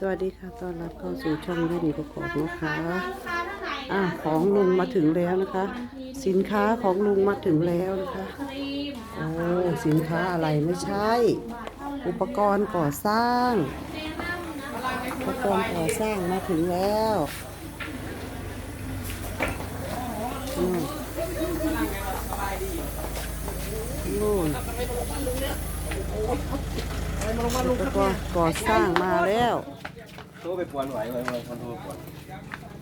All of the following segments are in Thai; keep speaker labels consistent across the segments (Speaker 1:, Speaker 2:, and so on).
Speaker 1: สวัสดีค่ะต้อนรับเข้าสู่ช่องเล่นประกอบนะคะอ่าของลุงมาถึงแล้วนะคะ สินค้าของลุงมาถึงแล้วนะคะโอ้สินค้าอะไรไม่ใช่ อุปกรณ์ก่อสร้าง อุปกรณ์ก่อสร้างมาถึงแล้วนู่นอุปกรณ์ก่อสร้างมาแล้ว
Speaker 2: โทรไปปวนไหวไหวไหวคนโทรปวน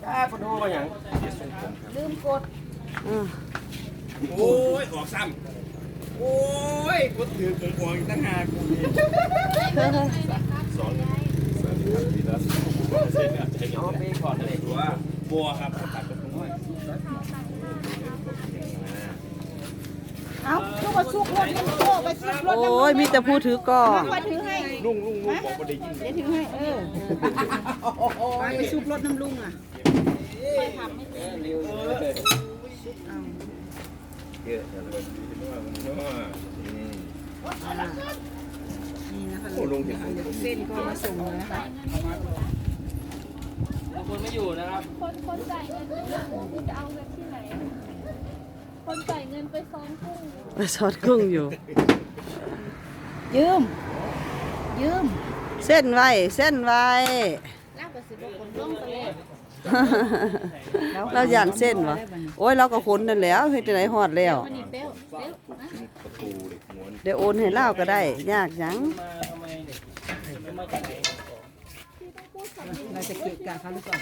Speaker 2: จ้าคนโทรมาอย่าง
Speaker 1: อ่า
Speaker 3: โอ้ยออกซ้ำโอ้ยกูถือของกวางอีกตั้งหากกูนี่สองสามสี่ทีละเส้นเนี่ยใจ
Speaker 2: เอาไปก่อนเลย
Speaker 3: ตัวบัวครับตัดกับตรงนี้
Speaker 4: เอาลูกมาสุกรถมันโตไปสุกรถ
Speaker 1: โอ้ยมีแต่ผู้ถือก่อน
Speaker 4: มาถือให้
Speaker 3: ลุงลุงลุงบอกว่าได้ยิน
Speaker 4: เดี๋ยวถือให้เออไปสุกรถน้ำลุงอะ
Speaker 3: เยอะแต่ละคนนี่ว่ามันว่าอืม
Speaker 4: นี่นะคะ
Speaker 3: โอ้ลุงเห็นผม
Speaker 4: เส้นก็มาส่งแล้วนะคะ
Speaker 2: คนไม่อยู่นะครับ
Speaker 5: คนคนจ่ายเงินคุณจะเอาเงินที่ไหน คนจ่ายเงินไปซ้อมกุ้ง
Speaker 1: ไปซอดกุ้งอยู่
Speaker 4: ยืม ยืม
Speaker 1: เส้นไว้ เส้นไว้
Speaker 5: ลากไปสิบคนร่องตะเล
Speaker 1: เราย่านเส้นวะโอ้ยเราก็คนนั่นแหล้วเฮ็ดจังไดฮอดแล้ว
Speaker 5: มันนี่เปรี้ยวเปรี้ยวนะ
Speaker 3: ประตูเหล็กม้วน
Speaker 1: เดี๋ยวโอนให้เล่าก็ได้ ยากหยัง
Speaker 4: เราจะเกะกะเขาหรือเปล่า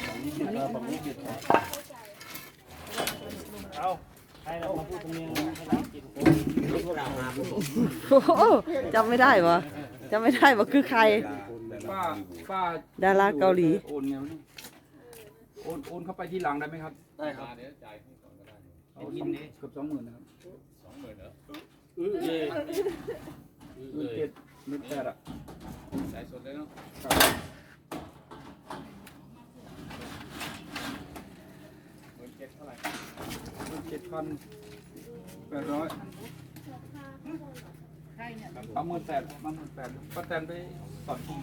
Speaker 2: เอาให้เรามาพูดตรงนี้ให้เรากิน
Speaker 1: โอ้โหจำไม่ได้วะ จำไม่ได้ว่าคือใคร
Speaker 6: ป้าป้า
Speaker 1: ดาราเกาหลี
Speaker 6: โอนเงินโอนโอนเข้าไปที่หลังได้ไหมครับ
Speaker 2: ได้ครับ
Speaker 6: เอาสองเกือบสองหมื่นนะครับ
Speaker 2: อื้อเย่
Speaker 6: หมื่นเจ็ดหมื่นแปดอะ
Speaker 3: สายสดเลยเนาะ
Speaker 6: หมื่นเจ็ดพันแปดร้อย เอาหมื่นแปดมาหมื่นแปดป้าแตนไปตอบที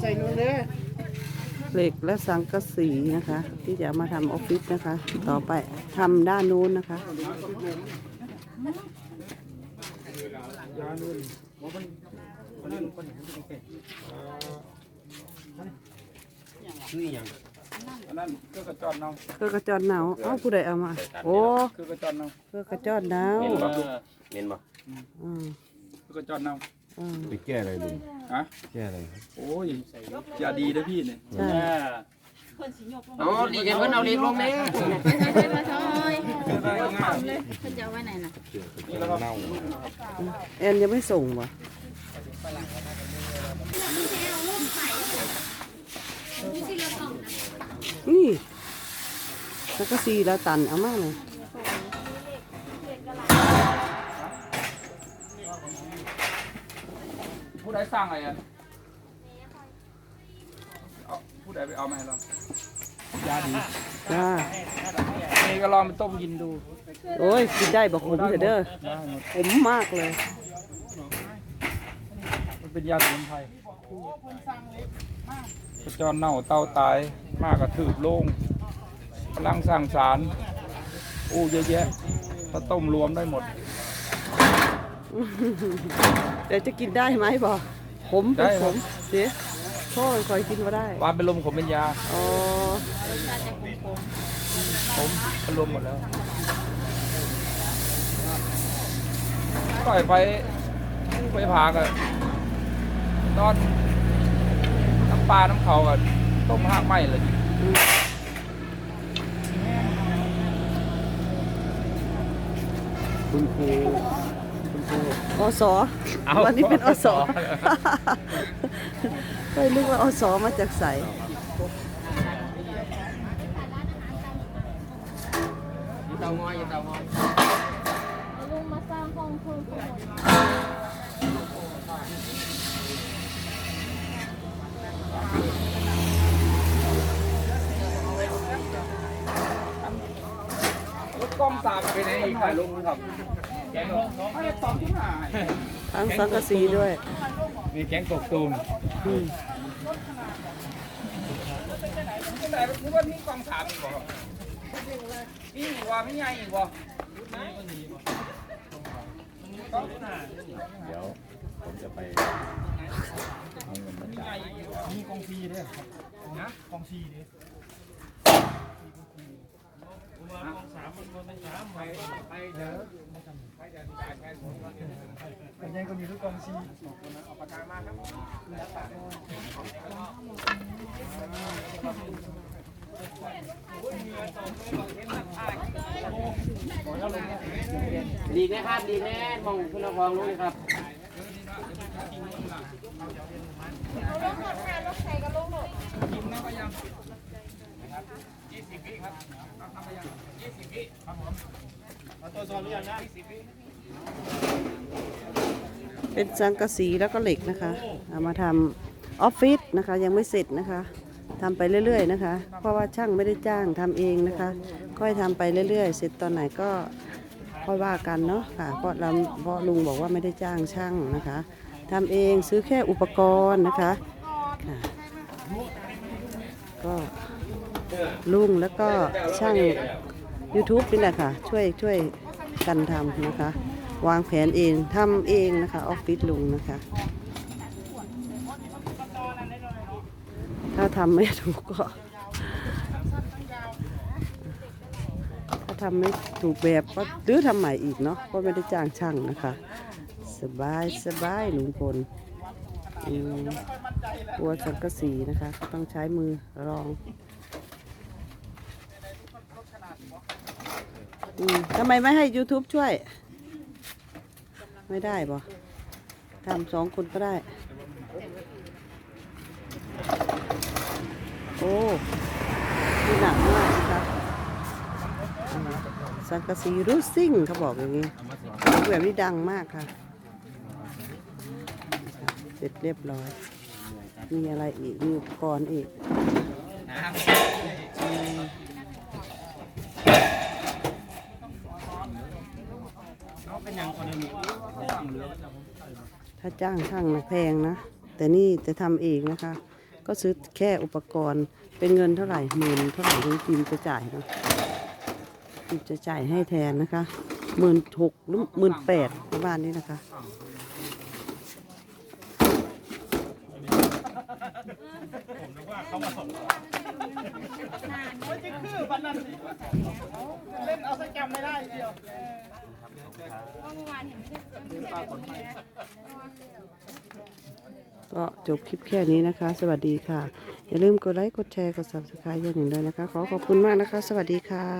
Speaker 4: ใส่นู่นเลย
Speaker 1: เหล็กและสังกะสีนะคะ ที่จะเอามาทำออฟฟิศนะคะ ต่อไปทำด้านนู้นนะคะ
Speaker 6: ยาเงินบอกมันมันนั่นมัน
Speaker 2: ชื่ออย่าง
Speaker 6: อันนั้นเครื่องกระจอนเนา
Speaker 1: เพื่อกระจอนหนาวเอ้าผู้ใดเอามา โอ้
Speaker 6: เครื่องกระจอนเนา
Speaker 1: เพื่อกระจอนหนาว
Speaker 2: เห็นบ่เห็นบ่
Speaker 1: อืม
Speaker 6: เครื่องกระจอนเนา
Speaker 1: อืม
Speaker 3: ไปแก้อะไรลุง
Speaker 6: ฮะ
Speaker 3: แก้อะไรครับ
Speaker 6: โอ้ยอย่าดีนะพี่เนี่ย
Speaker 1: ใช่
Speaker 2: อ๋อดีเห็นว่าเอาเรียกลงแน่
Speaker 5: ไปมาซอย
Speaker 6: ง่าย
Speaker 5: คุณจะเอาไว้ไหนน่ะ
Speaker 6: นี่แล้วก็
Speaker 3: เน่า
Speaker 1: แอนยังไม่ส่งวะนี่สัง กะสีละตันเอามาเลย
Speaker 6: ผู้ใดสร้างอะไรอะเอาผู้ใดไปเอามาให้เรายาดี
Speaker 1: จ้า
Speaker 6: นี่ก็ลองไปต้มกินดู
Speaker 1: โอ้ย กินได้บอกขมเถอะเด้อ
Speaker 6: ได้หมด
Speaker 1: ขมมากเลย
Speaker 6: มันเป็นยาสมุนไพรกระจรเน่าเต้าตาย มากกระถืบโล่ง พลังสร้างสารอู้เยอะแยะถ้าต้มรวมได้หมด
Speaker 1: เดี๋ยวจะกินได้ไหมบอกขมเป็น
Speaker 6: ได้
Speaker 1: ข
Speaker 6: ครับ
Speaker 1: มเสียพ่อคอยกินมาได้
Speaker 6: วานเป็นลมขมเป็นยา
Speaker 1: อ๋อ
Speaker 6: ผมเป็นลมหมดแล้วปล่อยไปไปผากันนอนน้ำปลาน้ำเขากันต้มห้างไหมเลย
Speaker 3: คุณครู
Speaker 1: อสอวันนี้เป็นอสอไม่นึกว่าอสอมาจากใส
Speaker 2: เตางอยเตางอย
Speaker 5: ลุงมาสร้างห้องเพิ่มขนม
Speaker 6: กล้องสามไปไหนอีกถ่ายลงครับแกงตก
Speaker 3: ไม่ได้ตอนที่หาย
Speaker 1: ทั้งสังกะสีด้วย
Speaker 6: มีแกงตกตูม
Speaker 1: อืม
Speaker 6: ที่ไหนรู้ว่ามีกล้องสามอีกบ่มีอีกว่าม่ใหญ่อีกบ่
Speaker 3: เดี๋ยวผมจะไปเอาเงินมาจ่าย
Speaker 6: มีกองซีด้วยนะกองซีด้วจ่ายแทนผม อนเป็นยังก็มีทุกกองซีเอาปากกามาครับ
Speaker 2: ดีแน่ครับดีแน่มองคุณภาพรู้เลยครับ
Speaker 6: กินนะก็ยังนะ ครับยี่สิบวิครับทำไปยังยี่สิบวิครับผม
Speaker 3: เอาตัวซอนหรือยังนะ
Speaker 1: เป็นสังกะสีแล้วก็เหล็กนะคะเอามาทำออฟฟิศนะคะ ยังไม่เสร็จนะคะทำไปเรื่อยๆนะคะ เพราะว่าช่างไม่ได้จ้างทำเองนะคะ ค่อยทำไปเรื่อยๆ เสร็จตอนไหนก็ค่อยว่ากันเนาะค่ะเพราะเราเพราะลุงบอกว่าไม่ได้จ้างช่างนะคะทำเองซื้อแค่อุปกรณ์นะคะก็ ลุงแล้วก็ช่าง YouTube นี่แหละค่ะ ช่วยช่วยกันทำนะคะ วางแผนเองทำเองนะคะออฟฟิศลุงนะคะ ถ้าทำไม่ถูกก็ถ้าทำไม่ถูกแบบก็รื้อทำใหม่อีกเนาะเพราะไม่ได้จ้างช่างนะคะ สบายสบายลุงพลกลัวสังกะสีนะคะ ก็ต้องใช้มือรอง อืมทำไมไม่ให้ YouTube ช่วย ไม่ได้บ่ทำสองคนก็ได้ โอ้นี่หนักมากนะคะอืมสังกะสีรูซิ่งเขาบอกอย่างนี้แบบนี้ดังมากค่ะ เสร็จเรียบร้อย มีอะไรอีก มีอุปกรณ์อีก ถ้าจ้างช่างนะแพงนะ แต่นี่จะทำเองนะคะ ก็ซื้อแค่อุปกรณ์เป็นเงินเท่าไหร่หมื่นเท่าไหร่ลุงจิมจะจ่ายนะจิมจะจ่ายให้แทนนะคะหมื่นหกหรือหมื่นแปดประมาณนี้นะคะ
Speaker 3: คือวันนั้นเล่นเอาสักจำไม่ได้เดียว
Speaker 1: ก็จบคลิปแค่นี้นะคะ สวัสดีค่ะ อย่าลืมกดไลค์ กดแชร์ กด subscribe อย่างหนึ่งด้วยนะคะ ขอขอบคุณมากนะคะ สวัสดีค่ะ